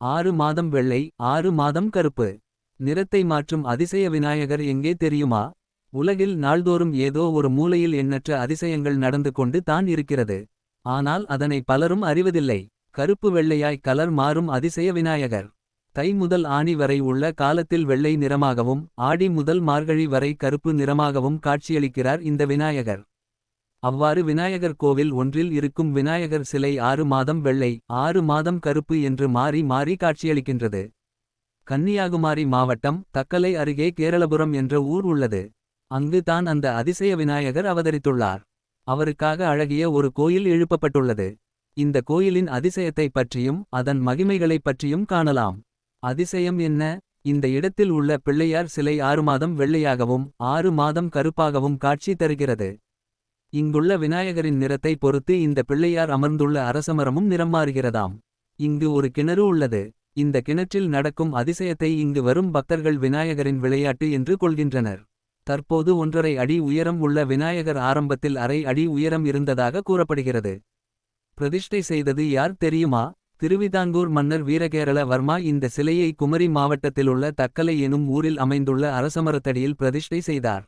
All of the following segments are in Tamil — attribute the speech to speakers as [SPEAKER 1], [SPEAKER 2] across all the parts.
[SPEAKER 1] ஆறு மாதம் வெள்ளை ஆறு மாதம் கருப்பு. நிறத்தை மாற்றும் அதிசய விநாயகர் எங்கே தெரியுமா? உலகில் நாள்தோறும் ஏதோ ஒரு மூலையில் எண்ணற்ற அதிசயங்கள் நடந்து கொண்டு தான் இருக்கிறது. ஆனால் அதனை பலரும் அறிவதில்லை. கருப்பு வெள்ளையாய் கலர் மாறும் அதிசய விநாயகர். தை முதல் ஆனி வரை உள்ள காலத்தில் வெள்ளை நிறமாகவும் ஆடி முதல் மார்கழி வரை கருப்பு நிறமாகவும் காட்சியளிக்கிறார் இந்த விநாயகர். அவ்வாறு விநாயகர் கோவில் ஒன்றில் இருக்கும் விநாயகர் சிலை ஆறு மாதம் வெள்ளை ஆறு மாதம் கருப்பு என்று மாறி மாறி காட்சியளிக்கின்றது. கன்னியாகுமரி மாவட்டம் தக்கலை அருகே கேரளபுரம் என்ற ஊர் உள்ளது. அங்கு தான் அந்த அதிசய விநாயகர் அவதரித்துள்ளார். அவருக்காக அழகிய ஒரு கோயில் எழுப்பப்பட்டுள்ளது. இந்த கோயிலின் அதிசயத்தைப் பற்றியும் அதன் மகிமைகளைப் பற்றியும் காணலாம். அதிசயம் என்ன? இந்த இடத்தில் உள்ள பிள்ளையார் சிலை ஆறு மாதம் வெள்ளையாகவும் ஆறு மாதம் கருப்பாகவும் காட்சி தருகிறது. இங்குள்ள விநாயகரின் நிறத்தை பொறுத்து இந்த பிள்ளையார் அமர்ந்துள்ள அரசமரமும் நிறம் மாறுகிறதாம் இங்கு ஒரு கிணறு உள்ளது. இந்த கிணற்றில் நடக்கும் அதிசயத்தை இங்கு வரும் பக்தர்கள் விநாயகரின் விளையாட்டு என்று கொள்கின்றனர். தற்போது ஒன்றரை அடி உயரம் உள்ள விநாயகர் ஆரம்பத்தில் அரை அடி உயரம் இருந்ததாக கூறப்படுகிறது. பிரதிஷ்டை செய்தது யார் தெரியுமா? திருவிதாங்கூர் மன்னர் வீரகேரள வர்மா இந்த சிலையை குமரி மாவட்டத்திலுள்ள தக்கலை எனும் ஊரில் அமைந்துள்ள அரசமரத்தடியில் பிரதிஷ்டை செய்தார்.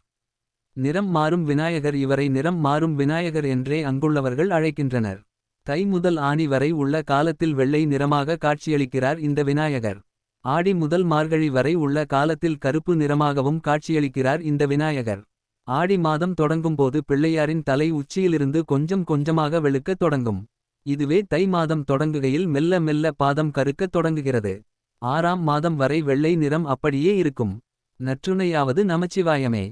[SPEAKER 1] நிறம் மாறும் விநாயகர் இவரை நிறம் மாறும் விநாயகர் என்றே அங்குள்ளவர்கள் அழைக்கின்றனர். தை முதல் ஆனி வரை உள்ள காலத்தில் வெள்ளை நிறமாக காட்சியளிக்கிறார் இந்த விநாயகர். ஆடி முதல் மார்கழி வரை உள்ள காலத்தில் கருப்பு நிறமாகவும் காட்சியளிக்கிறார் இந்த விநாயகர். ஆடி மாதம் தொடங்கும்போது பிள்ளையாரின் தலை உச்சியிலிருந்து கொஞ்சம் கொஞ்சமாக வெளுக்கத் தொடங்கும். இதுவே தை மாதம் தொடங்குகையில் மெல்ல மெல்ல பாதம் கருக்கத் தொடங்குகிறது. ஆறாம் மாதம் வரை வெள்ளை நிறம் அப்படியே இருக்கும். நற்றுணையாவது நமச்சிவாயமே.